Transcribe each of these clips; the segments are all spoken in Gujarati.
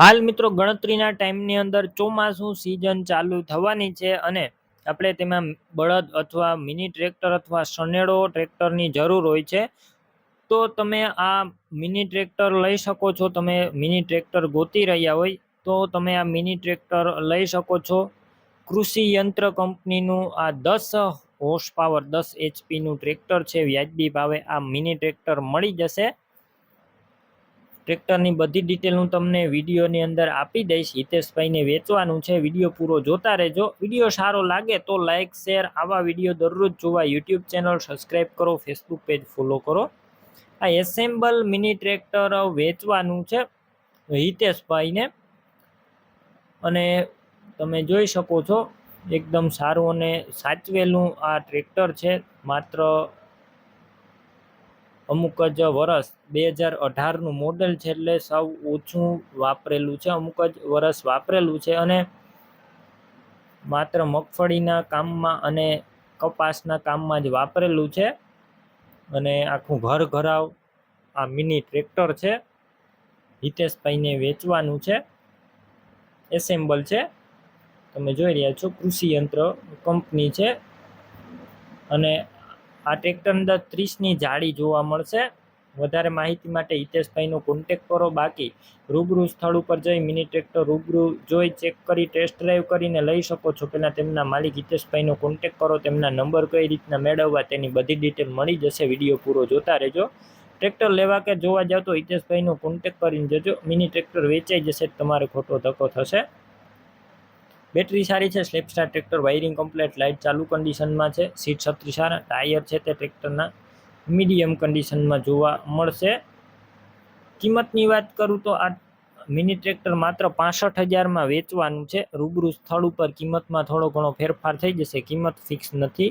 હાલ મિત્રો ગણતરીના ટાઈમની અંદર ચોમાસું સિઝન ચાલુ થવાની છે અને આપણે તેમાં બળદ અથવા મિની ટ્રેક્ટર અથવા સનેડો ટ્રેક્ટરની જરૂર હોય છે. તો તમે આ મિની ટ્રેક્ટર લઈ શકો છો. તમે મિની ટ્રેક્ટર ગોતી રહ્યા હોય તો તમે આ મિની ટ્રેક્ટર લઈ શકો છો. કૃષિ યંત્ર કંપનીનું આ દસ હોર્સ પાવર દસ એચપીનું ટ્રેક્ટર છે. વ્યાજબી ભાવે આ મિની ટ્રેક્ટર મળી જશે. ટ્રેક્ટરની બધી ડિટેલ હું તમને વિડીયોની અંદર આપી દઈશ. હિતેશભાઈને વેચવાનું છે. વીડિયો પૂરો જોતા રહેજો. વીડિયો સારો લાગે તો લાઇક શેર આવા વીડિયો દરરોજ જોવા યુટ્યુબ ચેનલ સબસ્ક્રાઈબ કરો ફેસબુક પેજ ફોલો કરો. આ એસેમ્બલ મિની ટ્રેક્ટર વેચવાનું છે હિતેશભાઈને. અને તમે જોઈ શકો છો, એકદમ સારું અને સાચવેલું આ ટ્રેક્ટર છે. માત્ર અમુક જ વરસ બે હજાર અઢારનું મોડલ છે એટલે સૌ ઓછું વાપરેલું છે. અમુક જ વરસ વાપરેલું છે અને માત્ર મગફળીના કામમાં અને કપાસના કામમાં જ વાપરેલું છે. અને આખું ઘર ઘરાવ આ મિની ટ્રેક્ટર છે. હિતેશભાઈને વેચવાનું છે. એસેમ્બલ છે. તમે જોઈ રહ્યા છો કૃષિ યંત્ર કંપની છે. અને આ ટ્રેક્ટર અંદર ત્રીસની જાળી જોવા મળશે. વધારે માહિતી માટે હિતેશભાઈનો કોન્ટેક કરો. બાકી રૂબરૂ સ્થળ ઉપર જઈ મિની ટ્રેક્ટર રૂબરૂ જોઈ ચેક કરી ટેસ્ટ ડ્રાઈવ કરીને લઈ શકો છો. પહેલાં તેમના માલિક હિતેશભાઈનો કોન્ટેક કરો. તેમના નંબર કઈ રીતના મેળવવા તેની બધી ડિટેલ મળી જશે. વીડિયો પૂરો જોતા રહેજો. ટ્રેક્ટર લેવા કે જોવા જાવ તો હિતેશભાઈનો કોન્ટેક કરીને જજો. મિની ટ્રેક્ટર વેચાઈ જશે, તમારે ખોટો ધક્કો થશે. બેટરી સારી છે સ્લેપસ્ટાર ટ્રેક્ટર વાયરિંગ કમ્પ્લેટ લાઇટ ચાલુ કન્ડિશનમાં છે સીટ છત્રી સારા ટાયર છે તે ટ્રેક્ટરના મીડિયમ કન્ડિશનમાં જોવા મળશે. કિંમતની વાત કરું તો આ મિની ટ્રેક્ટર માત્ર પાસઠ હજારમાં વેચવાનું છે. રૂબરૂ સ્થળ ઉપર કિંમતમાં થોડો ઘણો ફેરફાર થઈ જશે, કિંમત ફિક્સ નથી.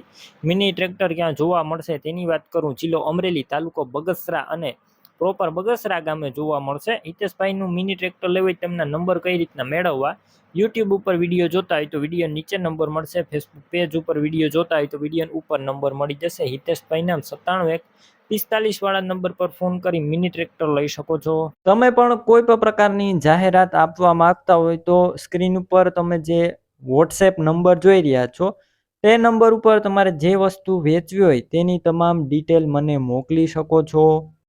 મિની ટ્રેક્ટર ક્યાં જોવા મળશે તેની વાત કરું, જિલ્લો અમરેલી તાલુકો બગસરા અને પ્રોપર બગસરા ગામે જોવા મળશે. હિતેશભાઈનું મિની ટ્રેક્ટર લેવું હોય તેમના નંબર કઈ રીતના મેળવવા? યુટ્યુબ ઉપર વીડિયો જોતા હોય તો વીડિયો નીચે નંબર મળશે. ફેસબુક પેજ ઉપર વીડિયો જોતા હોય તો વીડિયો ઉપર નંબર મળી જશે. હિતેશભાઈના સત્તાણું એક પિસ્તાલીસ વાળા નંબર પર ફોન કરી મિની ટ્રેક્ટર લઈ શકો છો. તમે પણ કોઈ પણ પ્રકારની જાહેરાત આપવા માંગતા હોય તો સ્ક્રીન ઉપર તમે જે વોટ્સએપ નંબર જોઈ રહ્યા છો, તે નંબર ઉપર તમારે જે વસ્તુ વેચવી હોય તેની તમામ ડિટેલ મને મોકલી શકો છો.